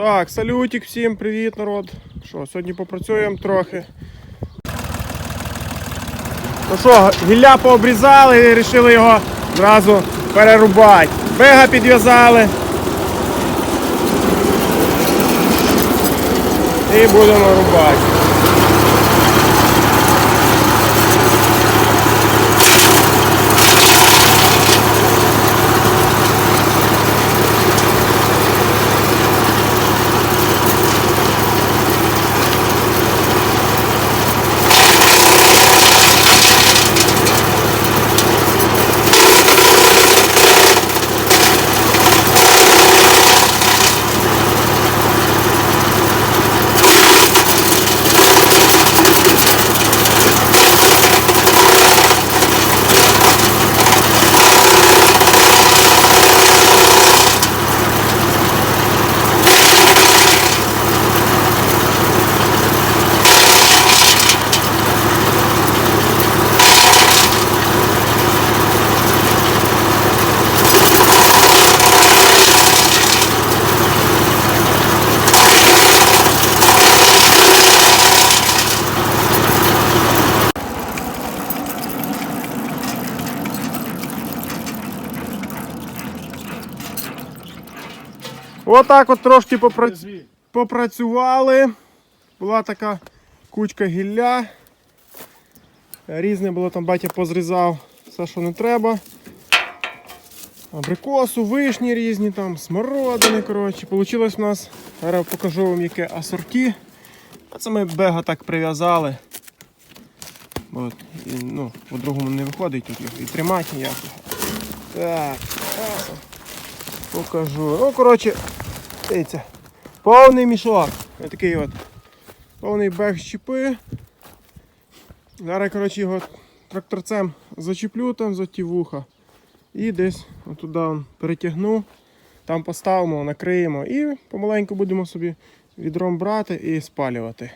Так, салютик всім, привіт, народ. Що, сьогодні попрацюємо трохи. Ну що, гілля пообрізали і вирішили його одразу перерубати. Бега підв'язали. І будемо рубати. Отак от трошки попра- попрацювали. Була така кучка гілля. Різне було там батя позрізав все, що не треба. Абрикосу, вишні різні, там, смородини. коротше. Получилось в нас, зараз покажу вам яке асорті. А це ми бега так прив'язали. І, ну, по-другому не виходить тут його і тримати ніяк. Так, зараз покажу. Ну, коротше, дивіться, повний мішок. Ось такий от. Повний бег щепи. Зараз, коротше, його тракторцем зачеплю там за ті вуха. І десь туди перетягну, там поставимо, накриємо і помаленьку будемо собі відром брати і спалювати.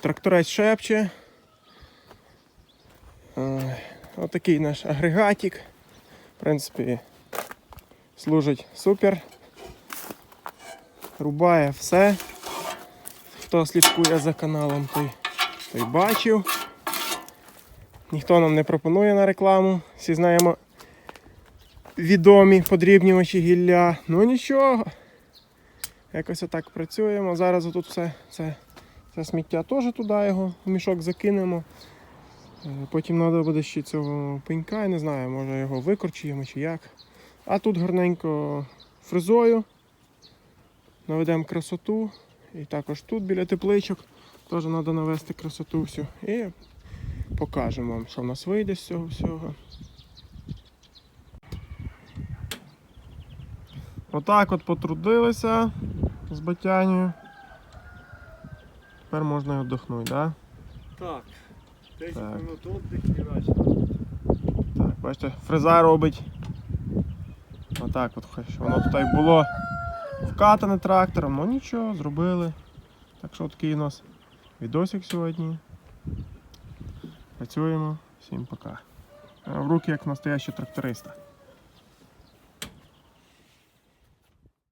Тракторець шепче. Отакий наш агрегатик. В принципі, служить супер. Рубає все. Хто слідкує за каналом, той, той бачив. Ніхто нам не пропонує на рекламу. Всі знаємо відомі подрібнювачі гілля. Ну нічого. Якось отак працюємо. Зараз отут все це, це сміття теж туди його в мішок закинемо. Е, Потім треба буде ще цього пенька, я не знаю, може його викорчуємо чи як. А тут гарненько фрезою. Наведемо красоту. І також тут біля тепличок теж треба навести красоту всю. І покажемо вам, що в нас вийде з цього всього. Отак от потрудилися з батянею. Тепер можна і віддохнути, так? Так. 10 минут отдых і. Так, бачите, фреза робить. Отак от, хоч воно тут було вкатане трактором, ну нічого, зробили. Так що такий у нас відосик сьогодні. Працюємо. Всім пока. Е, В руки як настоящий тракториста.